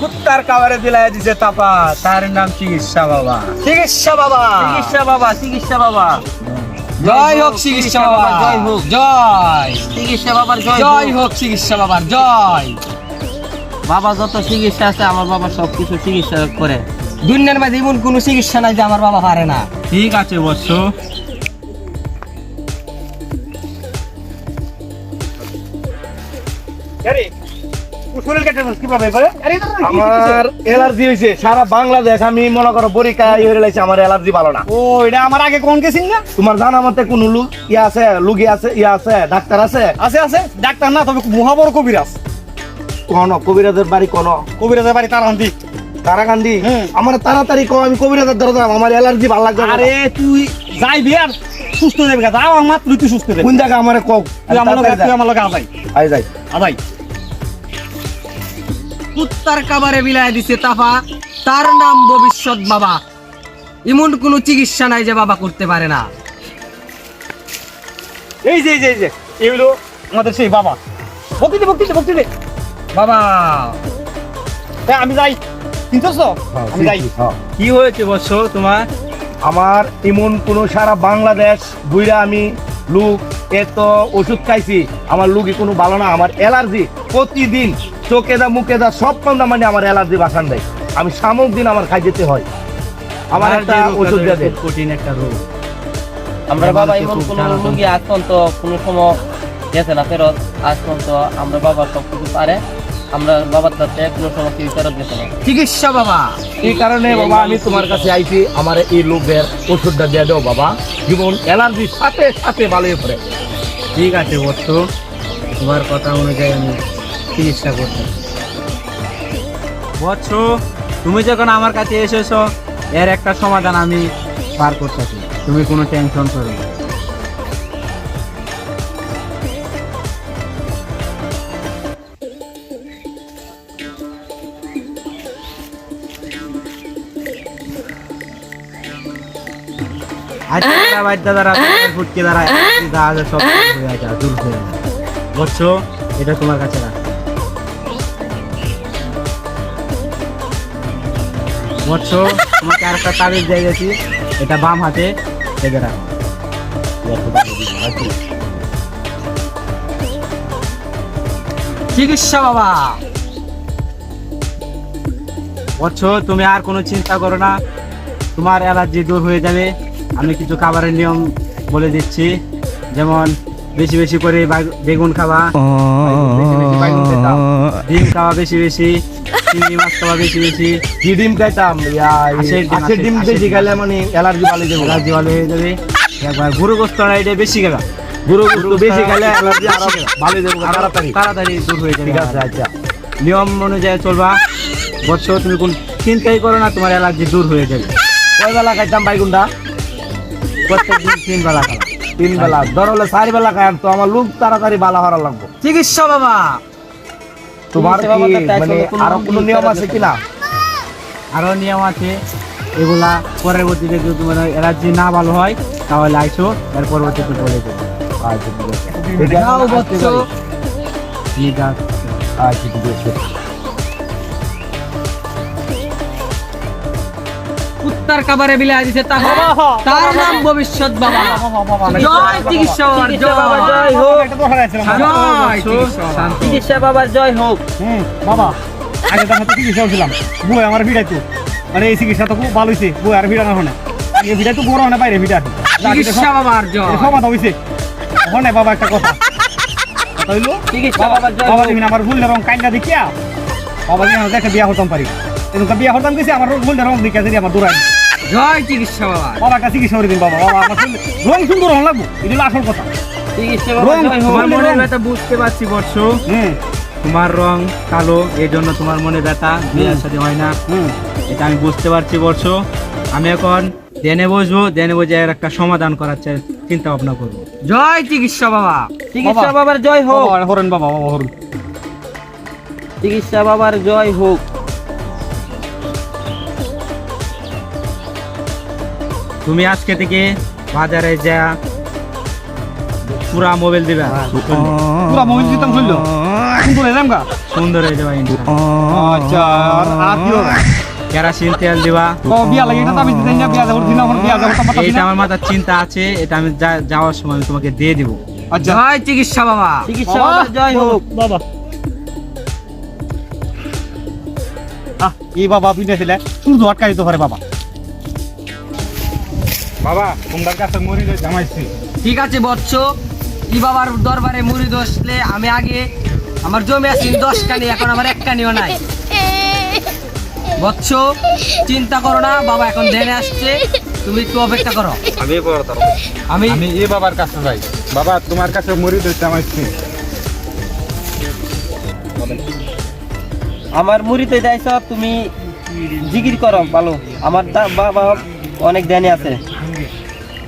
কুত্তার কাবারে দিলাই দিছে তাপা। তার নাম চিকিৎসা বাবা। চিকিৎসা বাবা। চিকিৎসা বাবা চিকিৎসা বাবা। জয় হোক চিকিৎসা বাবা জয় হোক। জয়। চিকিৎসা বাবার জয় হোক চিকিৎসা বাবার জয়। বাবা যত চিকিৎসা আছে আমার বাবা সবকিছু চিকিৎসা করে। দুনিয়ার মধ্যে এমন কোনো চিকিৎসা নাই যে আমার বাবা পারে না। ঠিক আছে বৎস আমার অ্যালার্জি হয়েছে সারা বাংলাদেশ আমি মনে করো পরীক্ষায় আমার অ্যালার্জি ভালো না। ও এটা আমার আগে কোন গেছিন না তোমার জানা মতে কোন লুক ইয়া আছে লুগি আছে ইয়া আছে ডাক্তার আছে? আছে আছে ডাক্তার না তবে কবিরাজ। কোন কবিরাজের বাড়ি কোন? কবিরাজের বাড়ি তার তারাকান্দি। আমার তাড়াতাড়ি কো আমি কবিরাজের ধরে যাম আমার অ্যালার্জি ভালো লাগবে আরে তুই যাইবি আর সুস্থ যাবি যাও আমার মাত্র তুই সুস্থ যাবি। কোন জায়গা আমার কো তুই আমার লগে তুই আমার লগে আজাই আই যাই। আজাই কুত্তার কাবারে বিলায় দিছে তাফা তার নাম ভবিষ্যৎ বাবা। এমন কোনো চিকিৎসা নাই যে বাবা করতে পারে না। এই যে এই যে এই যে এই হলো আমাদের সেই বাবা। ভক্তিতে ভক্তিতে ভক্তিতে বাবা। হ্যাঁ আমি যাই। চিনতেছ আমি যাই হ্যাঁ। কি হয়েছে বৎস তোমার? আমার এমন কোন সারা বাংলাদেশ বুইরা আমি লুক এত ওষুধ খাইছি আমার লুকি কোনো ভালো না আমার অ্যালার্জি। প্রতিদিন চোখে দা মুখে দা সব কান্দা মানে আমার অ্যালার্জি বাসান দেয়। আমি সামুক দিন আমার খাই যেতে হয়। আমার একটা ওষুধ দিয়ে কঠিন একটা রোগ। আমরা বাবা এমন কোন। আজ পর্যন্ত কোনো সময় গেছে না ফেরত আজ পর্যন্ত আমরা বাবা সব কিছু পারে। আমরা বাবার কাছে সময় কেউ ফেরত গেছে না চিকিৎসা বাবা। এই কারণে বাবা আমি তোমার কাছে আইছি আমার এই লোকের ওষুধটা দিয়ে দাও বাবা। জীবন অ্যালার্জির সাথে সাথে ভালো হয়ে পড়ে। ঠিক আছে বৎস তোমার কথা অনুযায়ী আমি চিকিৎসা করতে বৎস তুমি যখন আমার কাছে এসেছ এর একটা সমাধান আমি পার করতেছি তুমি কোনো টেনশন করো না। বুঝছ এটা তোমার কাছে রাখ। তোমাকে আর একটা তাবিজ দিয়ে গেছি এটা বাম হাতে বেঁধে রাখো। চিকিৎসা বাবা। বুঝছ তুমি আর কোনো চিন্তা করো না তোমার অ্যালার্জি দূর হয়ে যাবে। আমি কিছু খাবারের নিয়ম বলে দিচ্ছি। যেমন বেশি বেশি করে বেগুন খাওয়া ডিম খাওয়া বেশি বেশি চিংড়ি মাছ খাওয়া বেশি বেশি। কি ডিম খাইতাম ডিম, বেশি। খাইলে মানে অ্যালার্জি ভালো যাবে। অ্যালার্জি ভালো হয়ে যাবে। একবার গরু গোস্ত এটা বেশি খাবা গুরু গুরু বেশি খাইলে অ্যালার্জি আরও ভালো যাবে তাড়াতাড়ি। তাড়াতাড়ি দূর হয়ে যাবে ঠিক আছে আচ্ছা। নিয়ম অনুযায়ী চলবা। বৎস তুমি কোন চিন্তাই করো না তোমার অ্যালার্জি দূর হয়ে যাবে। কয় বেলা খাইতাম বাইগুনটা? প্রত্যেক তিন বেলা খাবা তিন বেলা ধর হলে চার বেলা খাইম তো আমার লোক তাড়াতাড়ি ভালো হওয়ার লাগবো। চিকিৎসা বাবা। তোমার কি মানে আরও কোনো নিয়ম আছে কিনা? আরও নিয়ম আছে এগুলা পরবর্তীতে যদি তোমার না ভালো হয় তাহলে আইসো এর পরবর্তীতে বলে দেবো। আচ্ছা পারি? ঠিক আছে। আচ্ছা ঠিক আছে। কুত্তার কাবারে বিলায় দিছে তাফা তার নাম ভবিষ্যৎ বাবা। জয় চিকিৎসা বাবার জয়। হোক। চিকিৎসা চিকিৎসা বাবার জয় হোক। হুম বাবা আগে তো হাতে চিকিৎসা হয়েছিলাম বই আমার ভিড়াইতো মানে এই চিকিৎসা তো খুব ভালো হয়েছে বই আর ভিড়ানো হয় না এই ভিড়াই তো বড় হয় না বাইরে ভিড়া চিকিৎসা বাবার জয়। সমাধা হয়েছে ওখানে বাবা একটা কথা। কথা হইল? চিকিৎসা বাবার জয় বাবা তুমি আমার ফুলটা রং কাইন্ডা দেখিয়া। বাবা দিন দেখে বিয়া হতাম পারি। এরকম বিয়া হতাম গেছি আমার রং যদি আমার জয় চিকিৎসা বাবা। বাবা একটা চিকিৎসা করে দিন বাবা। বাবা আমার রং সুন্দর হন লাগবো এটা হলো আসল কথা। বুঝতে পারছি বর্ষ তোমার রং কালো এই জন্য তোমার মনে ব্যথা বিয়ের সাথে হয় না। হুম। এটা আমি বুঝতে পারছি বর্ষ। আমি এখন দেনে বসবো দেনে বসে এর একটা সমাধান করার চিন্তা ভাবনা করব। জয় চিকিৎসা বাবা। চিকিৎসা বাবার জয় হোক। হরেন বাবা বাবা হরেন। চিকিৎসা বাবার জয় হোক। তুমি আজকে থেকে বাজারে যা পুরা মোবাইল দিবা। পুরা মোবাইল দিতাম চলল সুন্দর এলাম গা? সুন্দর হয়ে যাবে আচ্ছা আর আর কেরাসিন তেল দিবা। ও বিয়া লাগে এটা আমি দিতাম না বিয়া যাব দিন আমার বিয়া যাব তো এইটা আমার মাথার চিন্তা আছে এটা আমি যা- যাওয়ার সময় আমি তোমাকে দিয়ে দিব। আচ্ছা। জয় চিকিৎসা বাবা। চিকিৎসা জয় হোক। বাবা। আহ এই বাবা পিনে ছিলে সূর্য আটকা দিতে পারে বাবা। বাবা তোমার কাছে মরি জামাইছি। ঠিক আছে বৎস। ই বাবার দরবারে মুড়ি দোষলে আমি আগে আমার জমি আছে দশ কানি এখন আমার এক কানিও নাই। বৎস চিন্তা করো না বাবা এখন ধ্যানে আসছে তুমি একটু অপেক্ষা করো। আমি আমি? আমি এই বাবার কাছে যাই। বাবা তোমার কাছে মরি জামাইছি। আমার মুড়িতে যাইছ তুমি জিকির করো ভালো। আমার বাবা অনেক ধ্যানে আছে।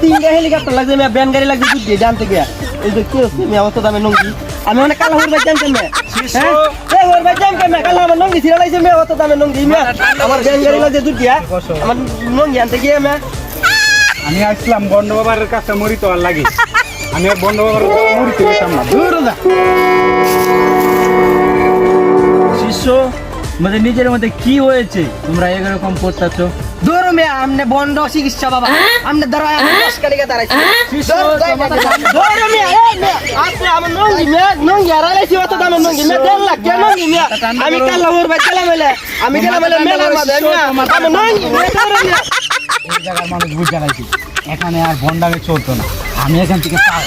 তিনটা হেলিকপ্টার লাগছে মিয়া, ভ্যান গাড়ি লাগছে দুধ দিয়ে জানতে গিয়া। এই যে কি হচ্ছে মিয়া, অত দামের নঙ্গি? আমি মানে কাল আমার বাচ্চা জানতাম। হ্যাঁ? কাল আমার নঙ্গি লাগছে মিয়া, অত দামের নঙ্গি মিয়া। আমার ভ্যান গাড়ি লাগছে দুধ দিয়া। আমার নঙ্গি আনতে গিয়ে মিয়া। আমি আসলাম বন্ড বাবার কাছে মরি তো আর লাগে আমি আর বন্ড বাবার না দূর যা শিষ্য তোমাদের নিজের মধ্যে কি হয়েছে তোমরা এরকম করতেছো মেয়ে আমনে বন্ড চিকিৎসা বাবা আমনে ধরো দাঁড়াইছি মিয়া, আপনি আমার নঙ্গি মিয়া, নঙ্গি অত নঙ্গি মিয়া, দেড় লাখ টাকার নঙ্গি মিয়া। আমি কাল ভাই গেলাম এলে, আমি গেলাম এলে মেলার মাঝে মিয়া, নঙ্গি মিয়া। এই জায়গার মানুষ বুঝ এখানে আর বন্ডামে চলতো না আমি এখান থেকে খাই